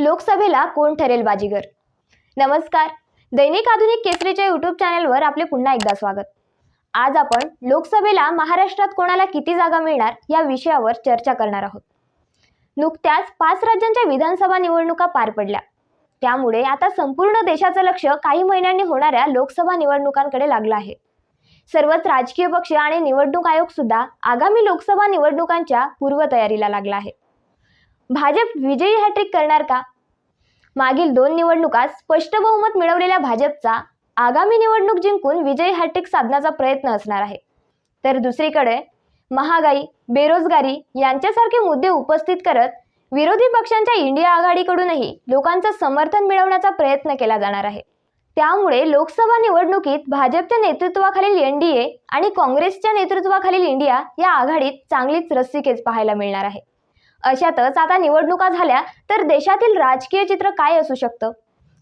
लोकसभेला कोण ठरेल बाजीगर? नमस्कार. दैनिक आधुनिक केसरीच्या यूट्यूब चॅनलवर आपले पुन्हा एकदा स्वागत. आज आपण लोकसभेला महाराष्ट्रात कोणाला किती जागा मिळणार या विषयावर चर्चा करणार आहोत. नुकत्याच पाच राज्यांच्या विधानसभा निवडणुका पार पडल्या. त्यामुळे आता संपूर्ण देशाचं लक्ष काही महिन्यांनी होणाऱ्या लोकसभा निवडणुकांकडे लागलं आहे. सर्वच राजकीय पक्ष आणि निवडणूक आयोग सुद्धा आगामी लोकसभा निवडणुकांच्या पूर्वतयारीला लागला आहे. भाजप विजयी हॅट्रिक करणार का? मागील दोन निवडणुकात स्पष्ट बहुमत मिळवलेल्या भाजपचा आगामी निवडणूक जिंकून विजयी हॅट्रिक साधण्याचा प्रयत्न असणार आहे. तर दुसरीकडे महागाई बेरोजगारी यांच्यासारखे मुद्दे उपस्थित करत विरोधी पक्षांच्या इंडिया आघाडीकडूनही लोकांचं समर्थन मिळवण्याचा प्रयत्न केला जाणार आहे. त्यामुळे लोकसभा निवडणुकीत भाजपच्या नेतृत्वाखालील एन डी ए आणि काँग्रेसच्या नेतृत्वाखालील इंडिया या आघाडीत चांगलीच रस्सीखेच पाहायला मिळणार आहे. अशातच आता निवडणुका झाल्या तर देशातील राजकीय चित्र काय असू शकतं?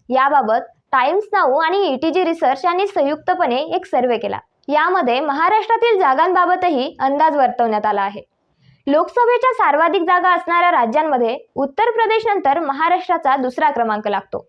याबाबत टाइम्स नाऊ आणि ईटीजी रिसर्च यांनी संयुक्तपणे एक सर्वे केला. यामध्ये महाराष्ट्रातील जागांबाबतही अंदाज वर्तवण्यात आला आहे. लोकसभेच्या सर्वाधिक जागा असणाऱ्या राज्यांमध्ये उत्तर प्रदेशनंतर महाराष्ट्राचा दुसरा क्रमांक लागतो.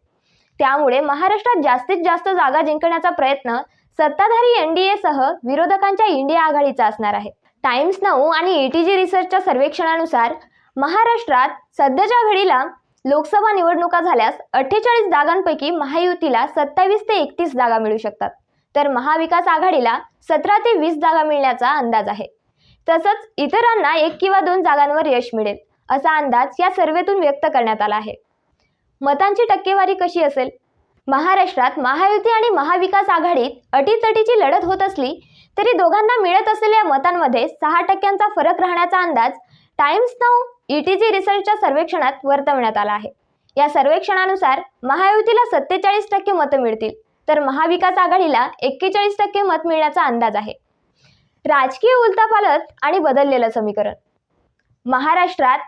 त्यामुळे महाराष्ट्रात जास्तीत जास्त जागा जिंकण्याचा प्रयत्न सत्ताधारी एनडीए सह विरोधकांच्या इंडिया आघाडीचा असणार आहे. टाइम्स नाऊ आणि ईटीजी रिसर्चच्या सर्वेक्षणानुसार महाराष्ट्रात सध्याच्या घडीला लोकसभा निवडणुका झाल्यास अठ्ठेचाळीस जागांपैकी महायुतीला सत्तावीस ते एकतीस जागा मिळू शकतात. तर महाविकास आघाडीला सतरा ते वीस जागा मिळण्याचा अंदाज आहे. तसंच इतरांना एक किंवा दोन जागांवर यश मिळेल असा अंदाज या सर्वेतून व्यक्त करण्यात आला आहे. मतांची टक्केवारी कशी असेल? महाराष्ट्रात महायुती आणि महाविकास आघाडीत अटीतटीची लढत होत असली तरी दोघांना मिळत असलेल्या मतांमध्ये सहा टक्क्यांचा फरक राहण्याचा अंदाज टाइम्स नाऊ ईटीजी रिसर्चच्या सर्वेक्षणात वर्तवण्यात आला आहे. या सर्वेक्षणानुसार महायुतीला सत्तेचाळीस टक्के मतं मिळतील तर महाविकास आघाडीला एक्केचाळीस टक्के मत मिळण्याचा अंदाज आहे. राजकीय उलतापालत आणि बदललेलं समीकरण. महाराष्ट्रात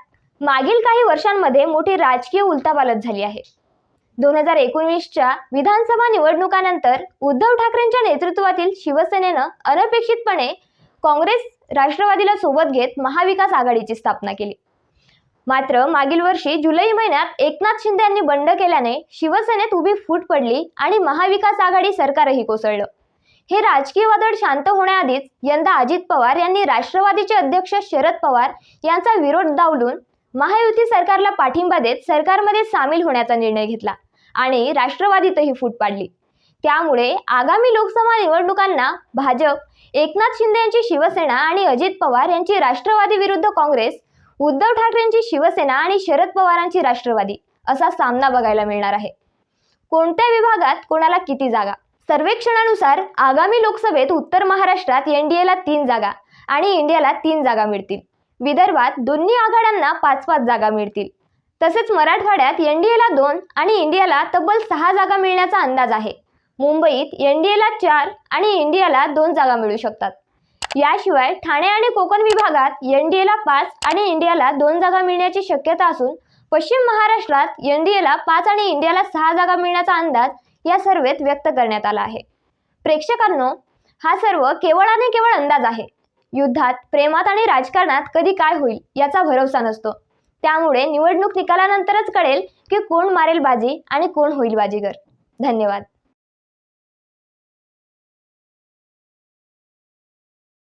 मागील काही वर्षांमध्ये मोठी राजकीय उलतापालत झाली आहे. दोन हजार एकोणवीसच्या विधानसभा निवडणुकानंतर उद्धव ठाकरेंच्या नेतृत्वातील शिवसेनेनं अनपेक्षितपणे काँग्रेस राष्ट्रवादीला सोबत घेत महाविकास आघाडीची स्थापना केली. मात्र मागील वर्षी जुलै महिन्यात एकनाथ शिंदे यांनी बंड केल्याने शिवसेनेत उभी फूट पडली आणि महाविकास आघाडी सरकारही कोसळलं. हे राजकीय वादळ शांत होण्याआधीच यंदा अजित पवार यांनी राष्ट्रवादीचे अध्यक्ष शरद पवार यांचा विरोध डावलून महायुती सरकारला पाठिंबा देत सरकारमध्ये सामील होण्याचा निर्णय घेतला आणि राष्ट्रवादीतही फूट पाडली. त्यामुळे आगामी लोकसभा निवडणुकांना भाजप एकनाथ शिंदे यांची शिवसेना आणि अजित पवार यांची राष्ट्रवादी विरुद्ध काँग्रेस उद्धव ठाकरेंची शिवसेना आणि शरद पवारांची राष्ट्रवादी असा सामना बघायला मिळणार आहे. कोणत्या विभागात कोणाला किती जागा? सर्वेक्षणानुसार आगामी लोकसभेत उत्तर महाराष्ट्रात एनडीएला तीन जागा आणि इंडियाला तीन जागा मिळतील. विदर्भात दोन्ही आघाड्यांना पाच पाच जागा मिळतील. तसेच मराठवाड्यात एनडीएला दोन आणि इंडियाला तब्बल सहा जागा मिळण्याचा अंदाज आहे. मुंबईत एनडीएला चार आणि इंडियाला दोन जागा मिळू शकतात. याशिवाय ठाणे आणि कोकण विभागात एनडीएला पाच आणि इंडियाला दोन जागा मिळण्याची शक्यता असून पश्चिम महाराष्ट्रात एनडीएला पाच आणि इंडियाला सहा जागा मिळण्याचा अंदाज या सर्वेत व्यक्त करण्यात आला आहे. प्रेक्षकांनो हा सर्व केवळ आणि केवळ अंदाज आहे. युद्धात प्रेमात आणि राजकारणात कधी काय होईल याचा भरवसा नसतो. त्यामुळे निवडणूक निकालानंतरच कळेल की कोण मारेल बाजी आणि कोण होईल बाजीगर. धन्यवाद.